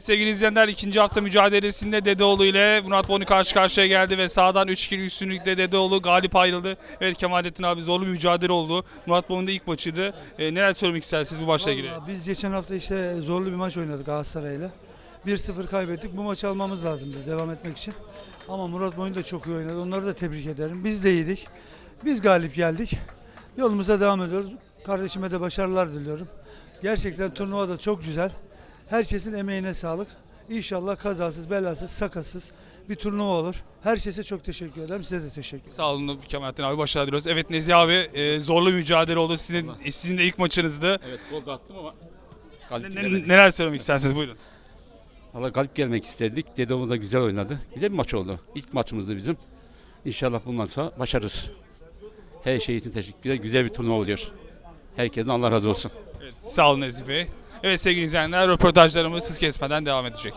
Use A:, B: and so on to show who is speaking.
A: Sevgili izleyenler ikinci hafta mücadelesinde Dedeoğlu ile Murat Boni karşı karşıya geldi ve sağdan 3-2 üstünlükle Dedeoğlu galip ayrıldı. Evet Kemalettin abi zorlu bir mücadele oldu. Murat Boni'nin de ilk maçıydı. Ee, neler söylemek istersiniz bu maçla ilgili?
B: Biz geçen hafta işte zorlu bir maç oynadık Galatasaray'la. 1-0 kaybettik. Bu maçı almamız lazımdı devam etmek için. Ama Murat Boyun da çok iyi oynadı. Onları da tebrik ederim. Biz de iyiydik. Biz galip geldik. Yolumuza devam ediyoruz. Kardeşime de başarılar diliyorum. Gerçekten turnuva da çok güzel. Herkesin emeğine sağlık. İnşallah kazasız, belasız, sakasız bir turnuva olur. Herkese çok teşekkür ederim. Size de teşekkür ederim.
A: Sağ olun Kemalettin abi başarılar diliyoruz. Evet Nezih abi e, zorlu bir mücadele oldu. Sizin, sizin de ilk maçınızdı.
C: Evet gol da attım ama
A: Ne-
C: galip
A: ne- neler söylemek istersiniz buyurun.
C: Valla galip gelmek istedik. Dedemiz da güzel oynadı. Güzel bir maç oldu. İlk maçımızdı bizim. İnşallah bundan sonra başarırız. Her şey için teşekkürler. Güzel bir turnuva oluyor. Herkesten Allah razı olsun.
A: Evet, sağ olun Nezih Bey. Evet sevgili izleyenler röportajlarımız siz kesmeden devam edecek.